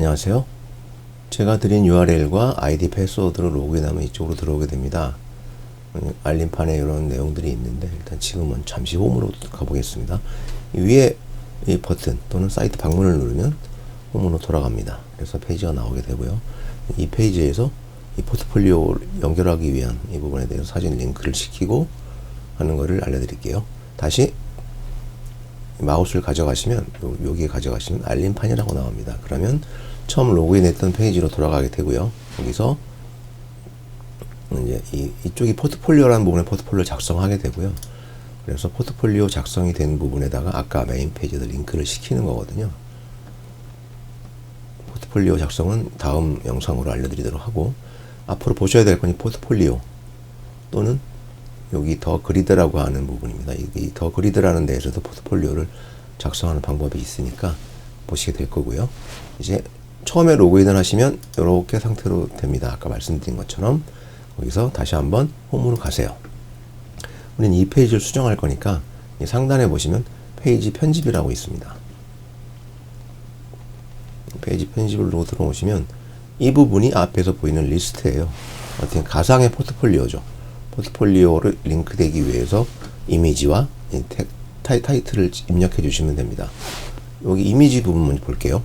안녕하세요. 제가 드린 URL과 ID 패스워드로 로그인하면 이쪽으로 들어오게 됩니다. 음, 알림판에 이런 내용들이 있는데 일단 지금은 잠시 홈으로 가보겠습니다. 이 위에 이 버튼 또는 사이트 방문을 누르면 홈으로 돌아갑니다. 그래서 페이지가 나오게 되고요. 이 페이지에서 이 포트폴리오 연결하기 위한 이 부분에 대해서 사진 링크를 시키고 하는 것을 알려드릴게요. 다시 마우스를 가져가시면 요- 여기에 가져가시면 알림판이라고 나옵니다. 그러면 처음 로그인했던 페이지로 돌아가게 되고요. 여기서 이제 이, 이쪽이 포트폴리오라는 부분에 포트폴리오 작성하게 되고요. 그래서 포트폴리오 작성이 된 부분에다가 아까 메인 페이지에다 링크를 시키는 거거든요. 포트폴리오 작성은 다음 영상으로 알려드리도록 하고 앞으로 보셔야 될건이 포트폴리오 또는 여기 더 그리드라고 하는 부분입니다. 이더 그리드라는 데에서도 포트폴리오를 작성하는 방법이 있으니까 보시게 될 거고요. 이제 처음에 로그인을 하시면 이렇게 상태로 됩니다. 아까 말씀드린 것처럼 거기서 다시 한번 홈으로 가세요. 우리는 이 페이지를 수정할 거니까 이 상단에 보시면 페이지 편집이라고 있습니다. 페이지 편집으로 들어오시면 이 부분이 앞에서 보이는 리스트예요. 어떻게 가상의 포트폴리오죠. 포트폴리오를 링크되기 위해서 이미지와 타이틀을 입력해 주시면 됩니다. 여기 이미지 부분 볼게요.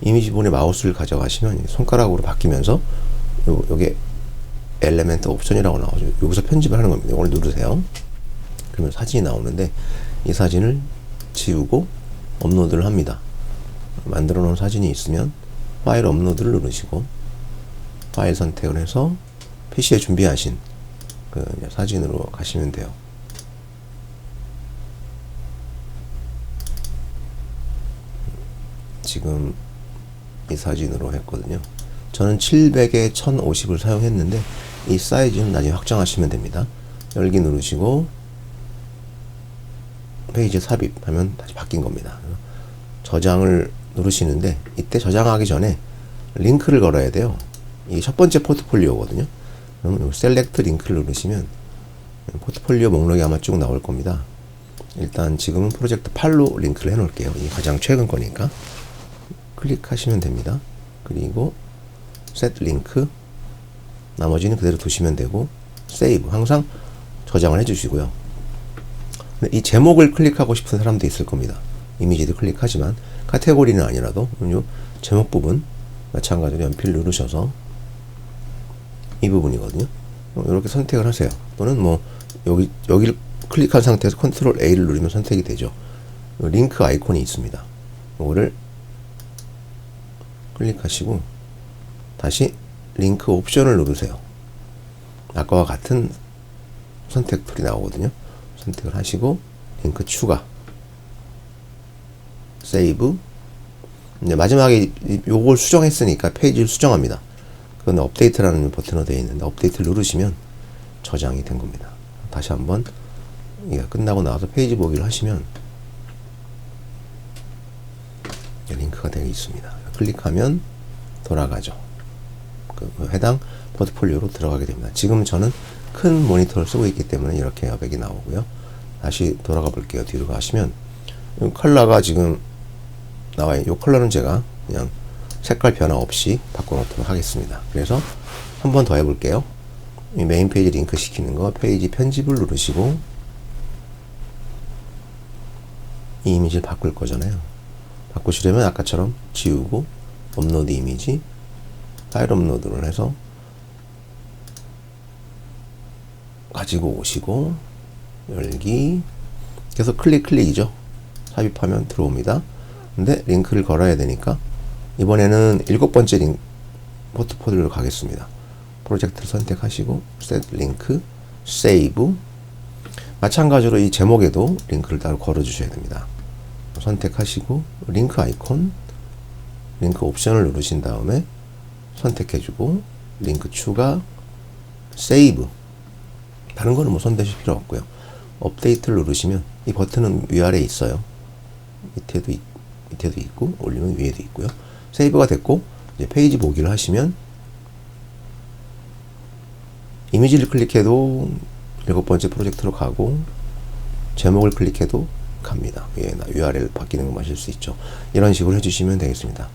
이미지 부분에 마우스를 가져가시면 손가락으로 바뀌면서 요, 요게 엘레멘트 옵션이라고 나오죠. 여기서 편집을 하는 겁니다. 이걸 누르세요. 그러면 사진이 나오는데 이 사진을 지우고 업로드를 합니다. 만들어 놓은 사진이 있으면 파일 업로드를 누르시고 파일 선택을 해서 PC에 준비하신 그 사진으로 가시면 돼요. 지금 이 사진으로 했거든요. 저는 700에 1050을 사용했는데 이 사이즈는 나중에 확정하시면 됩니다. 열기 누르시고 페이지 삽입하면 다시 바뀐 겁니다. 저장을 누르시는데 이때 저장하기 전에 링크를 걸어야 돼요. 이 첫 번째 포트폴리오거든요. 그러면 요 셀렉트 링크를 누르시면 포트폴리오 목록이 아마 쭉 나올 겁니다. 일단 지금은 프로젝트 8로 링크를 해 놓을게요. 이 가장 최근 거니까. 클릭하시면 됩니다. 그리고 셋 링크 나머지는 그대로 두시면 되고 세이브 항상 저장을 해 주시고요. 근데 이 제목을 클릭하고 싶은 사람도 있을 겁니다. 이미지도 클릭하지만 카테고리는 아니라도 요 제목 부분 마찬가지로 연필 누르셔서 이 부분이거든요. 이렇게 선택을 하세요. 또는 뭐 여기 여기를 클릭한 상태에서 컨트롤 A를 누르면 선택이 되죠. 요 링크 아이콘이 있습니다. 이거를 클릭하시고 다시 링크 옵션을 누르세요. 아까와 같은 선택 툴이 나오거든요. 선택을 하시고 링크 추가 세이브 이제 마지막에 이- 요걸 수정했으니까 페이지를 수정합니다. 그건 업데이트라는 버튼으로 되어 있는데 업데이트를 누르시면 저장이 된 겁니다. 다시 한번 이게 끝나고 나와서 페이지 보기를 하시면 링크가 되어 있습니다. 클릭하면 돌아가죠. 그, 그 해당 포트폴리오로 들어가게 됩니다. 지금 저는 큰 모니터를 쓰고 있기 때문에 이렇게 여백이 나오고요. 다시 돌아가 볼게요. 뒤로 가시면 이 컬러가 지금 나와요. 이 컬러는 제가 그냥 색깔 변화 없이 바꿔놓도록 하겠습니다. 그래서 한 번 더 해볼게요. 이 메인 페이지 링크 시키는 거 페이지 편집을 누르시고 이 이미지를 바꿀 거잖아요. 바꾸시려면 아까처럼 지우고 업로드 이미지 파일 업로드를 해서 가지고 오시고 열기 계속 클릭 클릭이죠. 삽입하면 들어옵니다. 근데 링크를 걸어야 되니까 이번에는 일곱 번째 링 포트폴리오로 가겠습니다. 프로젝트를 선택하시고 셋 링크 세이브 마찬가지로 이 제목에도 링크를 따로 걸어 주셔야 됩니다. 선택하시고 링크 아이콘 링크 옵션을 누르신 다음에 선택해 주고 링크 추가 세이브 다른 거는 뭐 손대실 필요 없고요. 업데이트를 누르시면 이 버튼은 위아래에 있어요. 밑에도 있, 밑에도 있고 올리면 위에도 있고요. 세이브가 됐고 이제 페이지 보기를 하시면 이미지를 클릭해도 일곱 번째 프로젝트로 가고 제목을 클릭해도 갑니다. 위에 위아래를 바뀌는 거 마실 수 있죠. 이런 식으로 해주시면 되겠습니다.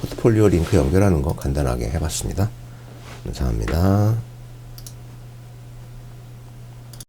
포트폴리오 링크 연결하는 거 간단하게 해봤습니다. 감사합니다.